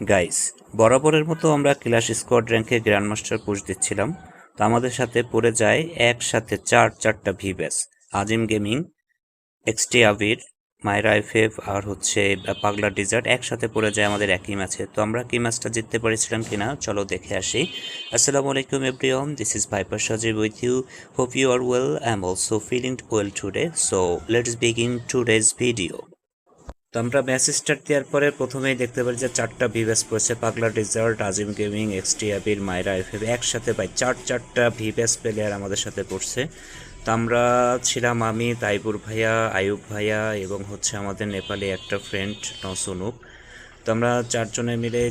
Guys বরাবরের মতো আমরা ক্লাস স্কোয়াড র্যাঙ্কে গ্র্যান্ড মাস্টার পুশ দিচ্ছিলাম। তো আমাদের সাথে পড়ে যায় একসাথে চার, চারটা ভি ব্যাস Azim gaming XT Abir Maira FF আর হচ্ছে পাগলা ডিজার্ট একসাথে পড়ে যায় আমাদের একই ম্যাচে তো আমরা কি ম্যাচটা জিততে পেরেছিলাম কিনা, চলো দেখে আসি। আসসালামু আলাইকুম everyone this is Viper Sajib with you hope you are well I am also feeling well today so let's begin today's video তো আমরা ম্যাচ স্টার্ট দেওয়ার পরে প্রথমেই দেখতে পারি যে চারটা ভিভ্যাস পড়েছে। Pagla desert Azim gaming XT Maira FF একসাথে পাই চার, চারটা ভিভ্যাস প্লেয়ার আমাদের সাথে পড়ছে। তো আমরা ছিলাম আমি, তাইবুর ভাইয়া আয়ুব ভাইয়া এবং হচ্ছে আমাদের নেপালি একটা ফ্রেন্ড নসনুপ তো আমরা চারজনে মিলে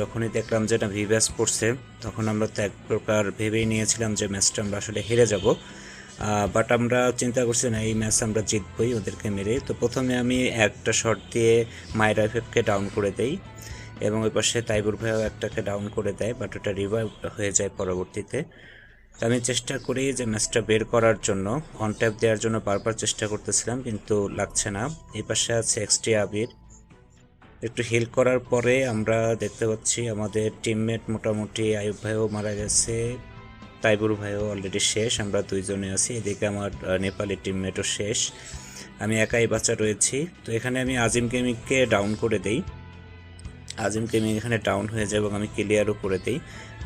যখনই দেখলাম যে এটা ভিভ্যাস পড়ছে, তখন আমরা তো এক প্রকার ভেবেই নিয়েছিলাম যে ম্যাচটা আমরা আসলে হেরে যাব। বাট আমরা চিন্তা করছি না, এই ম্যাচ আমরা জিতবই ওদেরকে মেরে। তো প্রথমে আমি একটা শট দিয়ে মায়ের এফএফকে ডাউন করে দেই এবং ওই পাশে তাইবুর ভাইও একটাকে ডাউন করে দেয় বাট ওটা রিভাইভ হয়ে যায় পরবর্তীতে। আমি চেষ্টা করি যে ম্যাচটা বের করার জন্য অন ট্যাপ দেওয়ার জন্য বারবার চেষ্টা করতেছিলাম, কিন্তু লাগছে না। এই পাশে আছে এক্সটি আবির। একটু হিল করার পরে আমরা দেখতে পাচ্ছি আমাদের টিমমেট মোটামুটি আয়ুব ভাইও মারা গেছে। তাইবুর ভাইও অলরেডি শেষ, আমরা দুইজনে আছি। এদিকে আমার নেপালি টিমমেটও শেষ। আমি একাই বাচ্চা রয়েছি। তো এখানে আমি আজিম গেমিংকে ডাউন করে দেই। আজিম গেমিং এখানে ডাউন হয়ে যায় এবং আমি ক্লিয়ারও করে দিই।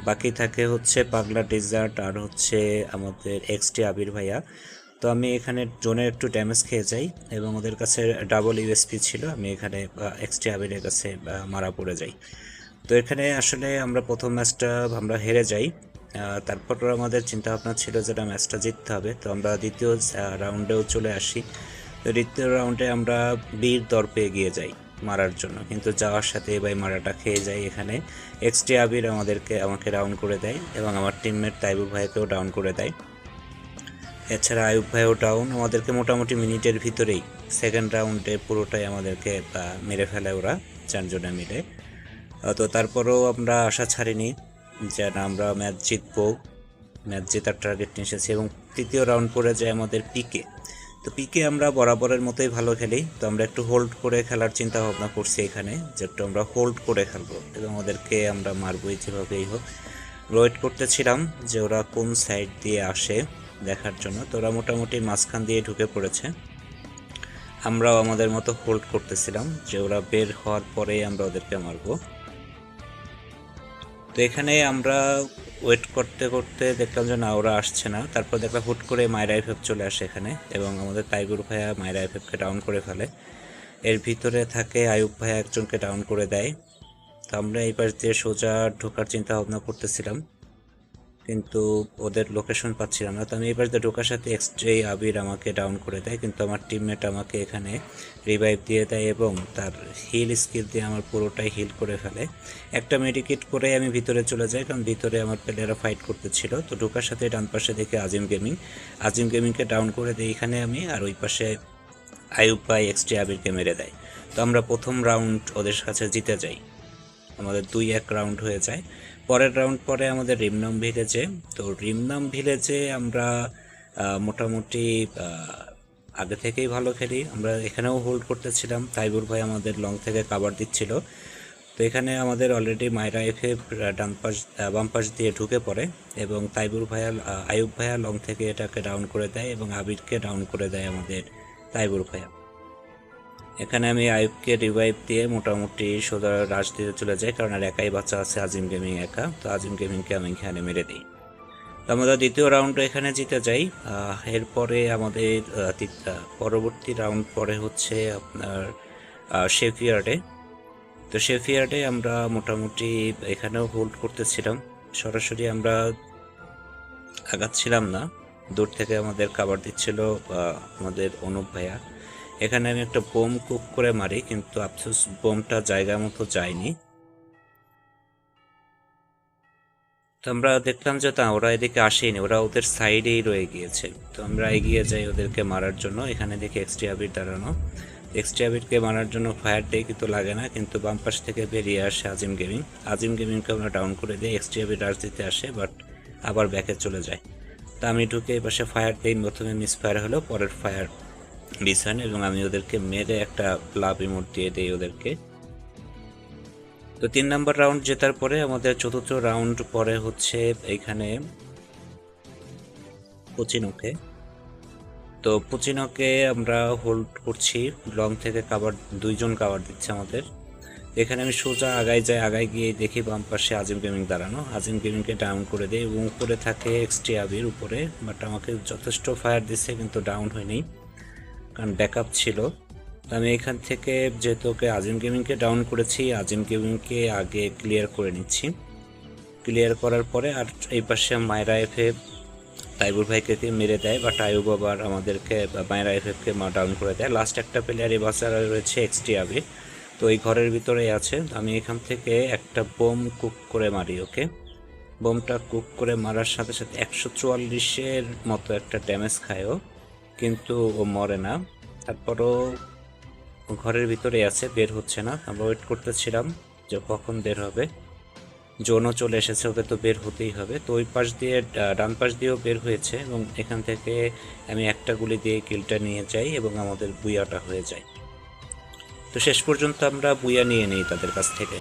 বাকি থাকে হচ্ছে পাগলা ডেজার্ট আর হচ্ছে আমাদের এক্সটি আবির ভাইয়া। তো আমি এখানে জোনের একটু ড্যামেজ খেয়ে যাই এবং ওদের কাছে ডাবল ইউএসপি ছিল। আমি এখানে এক্সটি আবিরের কাছে মারা পড়ে যাই। তো এখানে আসলে আমরা প্রথম ম্যাচটা আমরা হেরে যাই। তারপর আমাদের চিন্তা ভাবনা ছিল যে না ম্যাচটা জিততে হবে। তো আমরা দ্বিতীয় রাউন্ডেও চলে আসি। তো দ্বিতীয় রাউন্ডে আমরা বীর দর পেয়ে গিয়ে যাই মারার জন্য। কিন্তু যাওয়ার সাথে এবার মারাটা খেয়ে যাই এখানে। এক্সটি আবির আমাদেরকে, আমাকে ডাউন করে দেয় এবং আমার টিমমেট তাইবুর ভাইকেও ডাউন করে দেয়। এছাড়া আয়ুব ভাইও ডাউন আমাদেরকে মোটামুটি মিনিটের ভিতরেই সেকেন্ড রাউন্ডে পুরোটাই আমাদেরকে মেরে ফেলে ওরা, চারজনে মিলে। তো তারপরেও আমরা আশা ছাড়িনি। যে না আমরা ম্যাচ জিতবো। ম্যাচ জেতার টার্গেট নিয়ে এসেছি এবং তৃতীয় রাউন্ড পড়ে যায় আমাদের পিকে। তো পিকে আমরা বরাবরের মতোই ভালো খেলি। তো আমরা একটু হোল্ড করে খেলার চিন্তা ভাবনা করছি এখানে যে একটু আমরা হোল্ড করে খেলব এবং ওদেরকে আমরা মারবোই যেভাবেই হোক। ওয়েট করতেছিলাম যে ওরা কোন সাইড দিয়ে আসে দেখার জন্য। তো ওরা মোটামুটি মাঝখান দিয়ে ঢুকে পড়েছে। আমরাও আমাদের মতো হোল্ড করতেছিলাম যে ওরা বের হওয়ার পরেই আমরা ওদেরকে মারবো। তো এখানে আমরা ওয়েট করতে করতে দেখলাম যে না, ওরা আসছে না। তারপর দেখলাম হুট করে মায়েরা এফএফ চলে আসে এখানে এবং আমাদের তাইগুর ভাইয়া মায়েরা এফএফকে ডাউন করে ফেলে। এর ভিতরে থাকে আয়ুব ভাইয়া একজনকে ডাউন করে দেয়। তো আমরা এই পাশ দিয়ে সোজা ঢোকার চিন্তা ভাবনা করতেছিলাম। কিন্তু ওদের লোকেশন পাচ্ছিলাম না। তো আমি দিয়ে ঢোকার সাথে এক্সট্রে আবির আমাকে ডাউন করে দেয়, কিন্তু আমার টিমমেট আমাকে এখানে রিভাইভ দিয়ে দেয় এবং তার হিল স্কিল দিয়ে আমার পুরোটাই হিল করে ফেলে। একটা মেডিকেট করে আমি ভিতরে চলে যাই, কারণ ভিতরে আমার প্লেয়াররা ফাইট করতেছিল। তো ঢোকার সাথে ডান পাশে দেখে আজিম গেমিং আজিম গেমিংকে ডাউন করে দিই এখানে আমি, আর ওই পাশে আয়ুব ভাই এক্সট্রি আবিরকে মেরে দেয়। তো আমরা প্রথম রাউন্ড ওদের কাছে জিতে যাই। আমাদের দুই এক রাউন্ড হয়ে যায়। পরের রাউন্ড পরে আমাদের রিমনাম ভিলেজে তো রিমনাম ভিলেজে আমরা মোটামুটি আগে থেকেই ভালো খেলি। আমরা এখানেও হোল্ড করতেছিলাম। তাইবুর ভাই আমাদের লং থেকে কাবার দিচ্ছিল। তো এখানে আমাদের অলরেডি মাইরা এফে ডান পাশ দিয়ে ঢুকে পড়ে এবং তাইবুর ভাইয়া আয়ুব ভাইয়া লং থেকে এটাকে ডাউন করে দেয় এবং আবিরকে ডাউন করে দেয় আমাদের তাইবুর ভাইয়া। এখানে আমি আয়ুবকে রিভাইভ দিয়ে মোটামুটি সোজা রাশ দিতে চলে যাই, কারণ আর একাই বাচ্চা আছে, আজিম গেমিং একা। তো আজিম গেমিংকে আমি এখানে মেরে দিই। তো আমরা দ্বিতীয় রাউন্ড এখানে জিতে যাই। এরপরে আমাদের পরবর্তী রাউন্ড পরে হচ্ছে আপনার শেফিয়ার্ডে তো শেফিয়ার্ডে আমরা মোটামুটি এখানেও হোল্ড করতেছিলাম। সরাসরি আমরা আগাচ্ছিলাম না। দূর থেকে আমাদের খাবার দিচ্ছিল আমাদের অনুপ ভাইয়া। এখানে আমি একটা বোম কুক করে মারি, কিন্তু আফসোস, বোমটা জায়গা মতো যায়নি। তো আমরা দেখলাম যে তা ওরা এদিকে আসেনি, ওরা ওদের সাইডেই রয়ে গিয়েছে। তো আমরা এগিয়ে যাই ওদেরকে মারার জন্য। এখানে দেখি এক্সট্রি আবির দাঁড়ানো। এক্সট্রি আবিরকে মারার জন্য ফায়ার ডে কিন্তু লাগে না, কিন্তু বাম পাশ থেকে বেরিয়ে আসে আজিম গেমিং। আজিম গেমিংকে আমরা ডাউন করে দিই এক্সট্রি আবির দিতে আসে, বাট আবার ব্যাকে চলে যায়। তা আমি ঢুকে এই পাশে ফায়ার দিই, প্রথমে মিস ফায়ার হলো, পরের ফায়ার বিছান এবং আমি ওদেরকে মেরে একটা লাভ ইমোট দিয়ে দিই ওদেরকে। তো তিন নাম্বার রাউন্ড জেতার পরে আমাদের চতুর্থ রাউন্ড পরে হচ্ছে এইখানে পুচিনোকে। তো পুচিনোকে আমরা হোল্ড করছি, লং থেকে কাবার, দুইজন কাবার দিচ্ছে আমাদের। এখানে আমি সোজা আগায় যাই, আগায় গিয়ে দেখি বাম পাশে আজিম গেমিং দাঁড়ানো। আজিম গেমিংকে ডাউন করে দেয় এবং উপরে থাকে এক্সটি আবির উপরে, বাট আমাকে যথেষ্ট ফায়ার দিচ্ছে, কিন্তু ডাউন হয়নি। কারণ ব্যাকআপ ছিল। আমি এখান থেকে যেহেতু ওকে আজিম গেমিংকে ডাউন করেছি আজিম গেমিংকে আগে ক্লিয়ার করে নিচ্ছি। ক্লিয়ার করার পরে আর এই পাশে মায়রা এফে তাইবুর ভাইকে মেরে দেয় বা টাইব আবার আমাদেরকে মায়রা এফএফকে ডাউন করে দেয়। লাস্ট একটা প্লেয়ার এই বাসার রয়েছে এক্সটি আবির তো এই ঘরের ভিতরেই আছে। আমি এখান থেকে একটা বোম কুক করে মারি ওকে। বোমটা কুক করে মারার সাথে সাথে একশো চুয়াল্লিশের মতো একটা ড্যামেজ খায় ও। কিন্তু ও মরে না। তারপরও ঘরের ভিতরে আছে, বের হচ্ছে না। আমরা ওয়েট করতেছিলাম যে কখন বের হবে। জোনও চলে এসেছে ওকে তো বের হতেই হবে। তো ওই পাশ দিয়ে ডান পাশ দিয়েও বের হয়েছে এবং এখান থেকে আমি একটা গুলি দিয়ে কিলটা নিয়ে যাই এবং আমাদের বুয়াটা হয়ে যায়। তো শেষ পর্যন্ত আমরা বুয়া নিয়ে নিই তাদের কাছ থেকে।